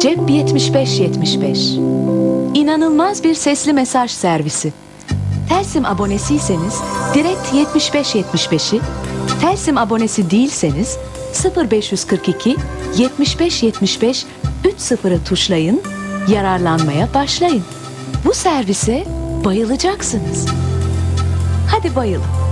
Cep 7575. İnanılmaz bir sesli mesaj servisi. Telsim abonesiyseniz direkt 7575'i, Telsim abonesi değilseniz 0542 7575 30'ı tuşlayın, yararlanmaya başlayın. Bu servise bayılacaksınız. Hadi bayılın.